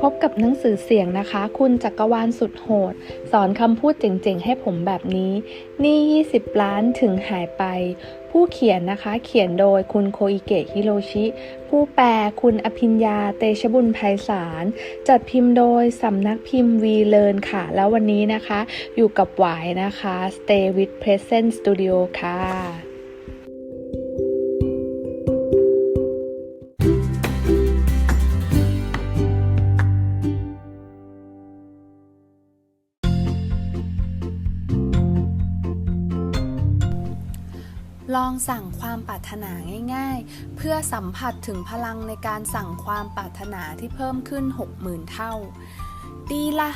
พบกับหนังสือเสียงนะคะ คุณจักรวาลสุดโหด สอนคำพูดเจ๋งๆ ให้ผมแบบนี้ นี่ 20 ล้านถึงหายไป ผู้เขียนนะคะ เขียนโดยคุณโคอิเกะฮิโรชิ ผู้แปลคุณอภิญญาเตชบุญไพศาล จัดพิมพ์โดยสำนักพิมพ์วีเล r นค่ะ แล้ววันนี้นะคะ อยู่กับหวายนะคะ Stay with Present Studio ค่ะ องสั่งความปรารถนาง่าย ๆ เพื่อสัมผัสถึงพลังในการสั่งความปรารถนาที่เพิ่มขึ้น 60,000 เท่า ดีละ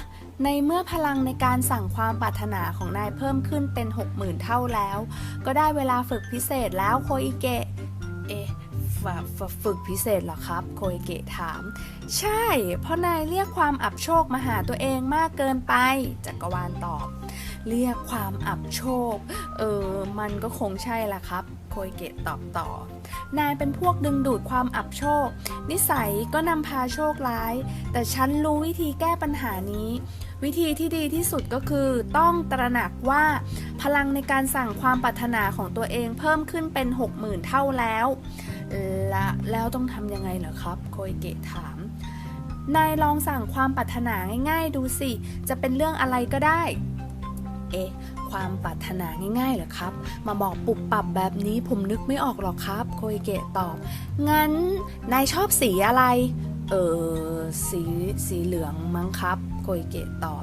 ในเมื่อพลังในการสั่งความปรารถนาของนายเพิ่มขึ้นเป็น 60,000 เท่าแล้ว ก็ได้เวลาฝึกพิเศษแล้วโคอิเกะ เอ๊ะฝฝฝึกพิเศษเหรอครับ โคอิเกะถาม ใช่ เพราะนายเรียกความอับโชคมาหาตัวเองมากเกินไป จักรวาลตอบ เรียกความอับโชค เออ มันก็คงใช่ละครับ โคยเกตตอบต่อ นายเป็นพวกดึงดูดความอับโชค นิสัยก็นำพาโชคร้าย แต่ฉันรู้วิธีแก้ปัญหานี้ วิธีที่ดีที่สุดก็คือต้องตระหนักว่า พลังในการสั่งความปรารถนาของตัวเองเพิ่มขึ้นเป็น 60,000 เท่าแล้วและแล้วต้องทำยังไงเหรอครับ โคยเกตถาม นายลองสั่งความปรารถนาง่าย ๆ ดูสิ จะเป็นเรื่องอะไรก็ได้ เอ๊ะความปรารถนาง่ายๆเหรอครับ มาบอกปุบปับแบบนี้ผมนึกไม่ออกหรอกครับโคยเกะตอบ งั้นนายชอบสีอะไร เออสีสีเหลืองมั้งครับโคยเกะตอบ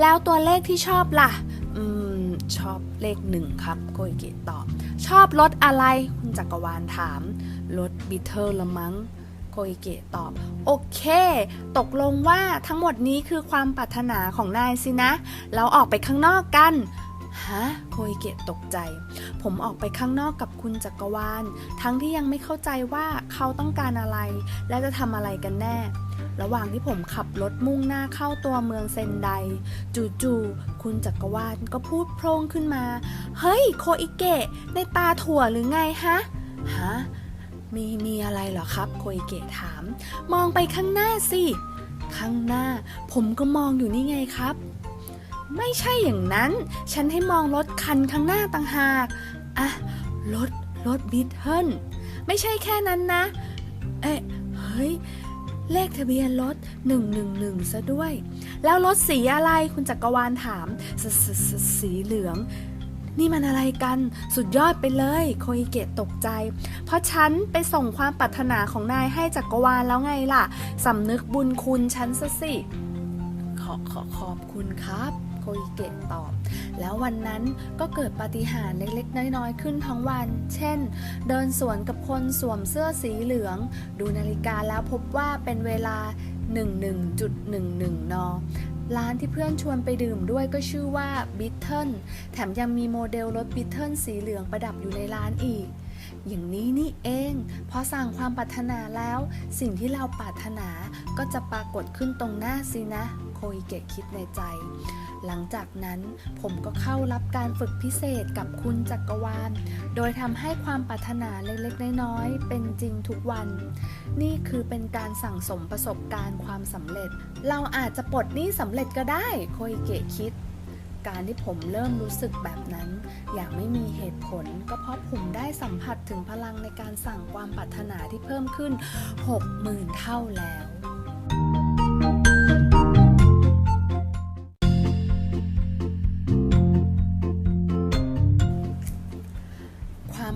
แล้วตัวเลขที่ชอบล่ะ อืม ชอบเลขหนึ่งครับโคยเกะตอบ ชอบรถอะไร คุณจักรวาลถามรถบิทเทิลละมั้ง อิเกะตอบ โอเค ตกลงว่าทั้งหมดนี้คือความปรารถนาของนายสินะ เราออกไปข้างนอกกันฮะโคอิเกะตกใจ ผมออกไปข้างนอกกับคุณจักรวาล ทั้งที่ยังไม่เข้าใจว่าเขาต้องการอะไร และจะทำอะไรกันแน่ ระหว่างที่ผมขับรถมุ่งหน้าเข้าตัวเมืองเซนได จู่ๆคุณจักรวาลก็พูดโพรงขึ้นมา เฮ้ย โคอิเกะในตาถั่วหรือไงฮะ ฮะ มีมีอะไรเหรอครับโคอิเกะถาม มองไปข้างหน้าสิ ข้างหน้า ผมก็มองอยู่นี่ไงครับ ไม่ใช่อย่างนั้น ฉันให้มองรถคันข้างหน้าต่างหากอะรถรถบิทเทิลไม่ใช่แค่นั้นนะ เอ๊ะเฮ้ยเลขทะเบียนรถ 111 ซะด้วย แล้วรถสีอะไรคุณจักรวาลถามสสสสีเหลือง นี่มันอะไรกันสุดยอดไปเลยโคอิเกะตกใจ เพราะฉันไปส่งความปรารถนาของนายให้จักรวาลแล้วไงล่ะสำนึกบุญคุณฉันซะสิขอขอขอบคุณครับโคอิเกะตอบ แล้ววันนั้นก็เกิดปาฏิหาริย์เล็กๆ น้อยๆ ขึ้นทั้งวัน เช่น เดินสวนกับคนสวมเสื้อสีเหลือง ดูนาฬิกาแล้วพบว่าเป็นเวลา 11.11 น ร้านที่เพื่อนชวนไปดื่มด้วยก็ชื่อว่าบิทเทิลแถมยังมีโมเดลรถบิทเทิลสีเหลืองประดับอยู่ในร้านอีก อย่างนี้นี่เอง พอสั่งความปรารถนาแล้ว สิ่งที่เราปรารถนาก็จะปรากฏขึ้นตรงหน้าสินะ โคอิเกะคิดในใจ หลังจากนั้นผมก็เข้ารับการฝึกพิเศษกับคุณจักรวาล โดยทำให้ความปรารถนาเล็กๆ น้อยๆ เป็นจริงทุกวัน นี่คือเป็นการสั่งสมประสบการณ์ความสำเร็จ เราอาจจะปลดหนี้สำเร็จก็ได้โคอิเกะคิดการที่ผมเริ่มรู้สึกแบบนั้น อย่างไม่มีเหตุผล ก็เพราะผมได้สัมผัสถึงพลังในการสั่งความปรารถนาที่เพิ่มขึ้น 60,000 เท่าแล้ว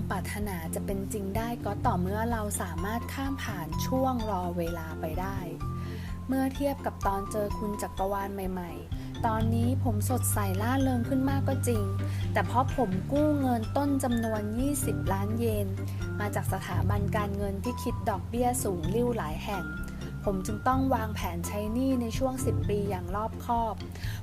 ปรารถนาจะเป็นจริงได้ก็ต่อเมื่อเราสามารถข้ามผ่านช่วงรอเวลาไปได้ เมื่อเทียบกับตอนเจอคุณจักรวาลใหม่ ๆ ตอนนี้ผมสดใสล่าเริงขึ้นมากก็จริง แต่เพราะผมกู้เงินต้นจำนวน 20 ล้านเยน มาจากสถาบันการเงินที่คิดดอกเบี้ยสูงริ้วหลายแห่ง ผมจึงต้องวางแผนใช้หนี้ในช่วง 10 ปีอย่างรอบคอบ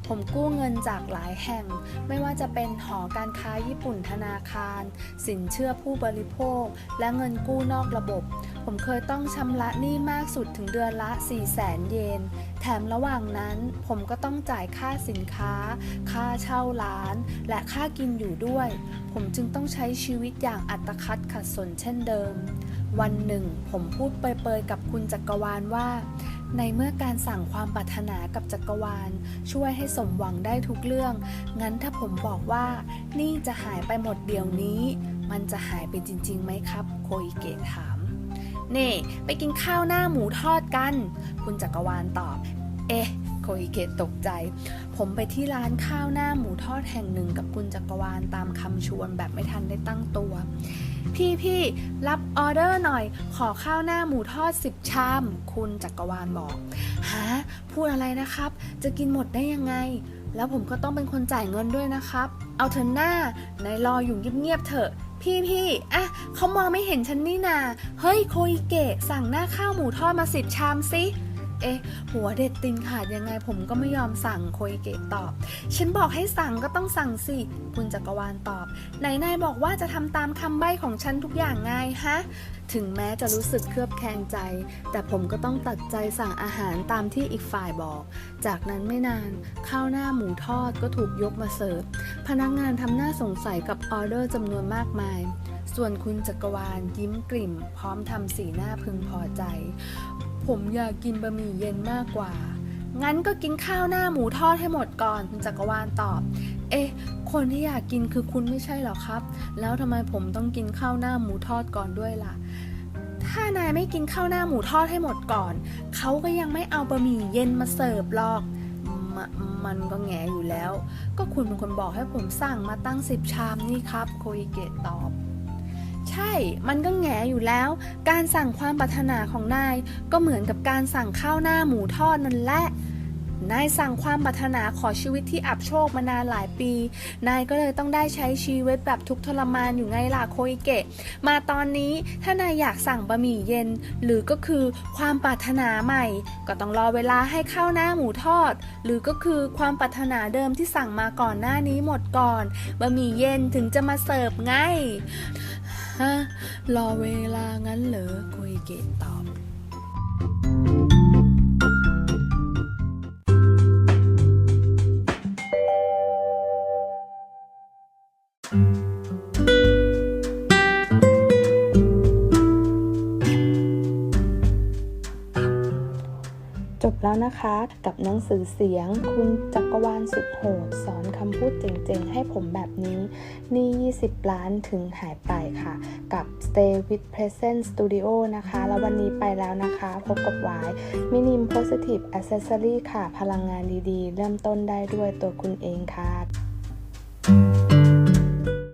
ผมกู้เงินจากหลายแห่ง ไม่ว่าจะเป็นหอการค้าญี่ปุ่นธนาคาร สินเชื่อผู้บริโภค และเงินกู้นอกระบบผมเคยต้องชำระหนี้มากสุดถึงเดือนละ 4 0 0แสนเยน แถมระหว่างนั้นผมก็ต้องจ่ายค่าสินค้า ค่าเช่าร้าน และค่ากินอยู่ด้วย ผมจึงต้องใช้ชีวิตอย่างอัตคัดขัดสนเช่นเดิม วันหนึ่ง ผมพูดเปยๆกับคุณจักรวาลว่า ในเมื่อการสั่งความปรารถนากับจักรวาล ช่วยให้สมหวังได้ทุกเรื่อง งั้นถ้าผมบอกว่า นี่จะหายไปหมดเดี๋ยวนี้ มันจะหายไปจริงๆไหมครับ โคอิเกะถาม น่ไปกินข้าวหน้าหมูทอดกัน คุณจักรวาลตอบ เอ๊ะโคอิเกะตกใจ ผมไปที่ร้านข้าวหน้าหมูทอดแห่งหนึ่งกับคุณจักรวาลตามคำชวนแบบไม่ทันได้ตั้งตัว พี่พี่รับออเดอร์หน่อย ขอข้าวหน้าหมูทอด10ชาม คุณจักรวาลบอก ฮะ พูดอะไรนะครับ จะกินหมดได้ยังไง แล้วผมก็ต้องเป็นคนจ่ายเงินด้วยนะครับ เอาเถอะหน้านายรออยู่เงียบๆเถอะ พี่พี่อะเขามองไม่เห็นฉันนี่นา เฮ้ยโคอิเกะสั่งหน้าข้าวหมูทอดมาสิบชามสิ เอ๊ะหัวเด็ดตินขาดยังไงผมก็ไม่ยอมสั่งโคอิเกะตอบ ฉันบอกให้สั่งก็ต้องสั่งสิ คุณจักรวาลตอบ ไหนนายบอกว่าจะทำตามคำใบ้ของฉันทุกอย่างไงฮะ ถึงแม้จะรู้สึกเครือบแคลงใจ แต่ผมก็ต้องตัดใจสั่งอาหารตามที่อีกฝ่ายบอก จากนั้นไม่นาน ข้าวหน้าหมูทอดก็ถูกยกมาเสิร์ฟ พนักงานทำหน้าสงสัยกับออเดอร์จำนวนมากมายส่วนคุณจักรวาลยิ้มกลิ่ม พร้อมทำสีหน้าพึงพอใจ ผมอยากกินบะหมี่เย็นมากกว่า งั้นก็กินข้าวหน้าหมูทอดให้หมดก่อนคุณจักรวาลตอบ เอ๊ะ คนที่อยากกินคือคุณไม่ใช่หรอครับ แล้วทำไมผมต้องกินข้าวหน้าหมูทอดก่อนด้วยล่ะ ถ้านายไม่กินข้าวหน้าหมูทอดให้หมดก่อน เขาก็ยังไม่เอาบะหมี่เย็นมาเสิร์ฟหรอกมมันก็แงอยู่แล้ว ก็คุณเป็นคนบอกให้ผมสั่งมาตั้งสิบชามนี่ครับ โคอิเกะตอบ ใช่ มันก็แงอยู่แล้ว การสั่งความปรารถนาของนาย ก็เหมือนกับการสั่งข้าวหน้าหมูทอดนั่นแหละ นายสั่งความปรารถนาขอชีวิตที่อับโชคมานานหลายปี นายก็เลยต้องได้ใช้ชีวิตแบบทุกทรมานอยู่ไงล่ะโคอิเกะ มาตอนนี้ถ้านายอยากสั่งบะหมี่เย็น หรือก็คือความปรารถนาใหม่ ก็ต้องรอเวลาให้ข้าวหน้าหมูทอด หรือก็คือความปรารถนาเดิมที่สั่งมาก่อนหน้านี้หมดก่อน บะหมี่เย็นถึงจะมาเสิร์ฟไง ฮะ รอเวลางั้นเหรอกุยเกตตอบ แล้วนะคะ กับหนังสือเสียง คุณจักรวาลสุดโหด สอนคำพูดเจ๋งๆ ให้ผมแบบนี้นี่ 20 ล้านถึงหายไปค่ะ กับ Stay with Present Studio นะคะ แล้ววันนี้ไปแล้วนะคะ พบกับวายมินิม Positive Accessory ค่ะ พลังงานดีๆ เริ่มต้นได้ด้วยตัวคุณเองค่ะ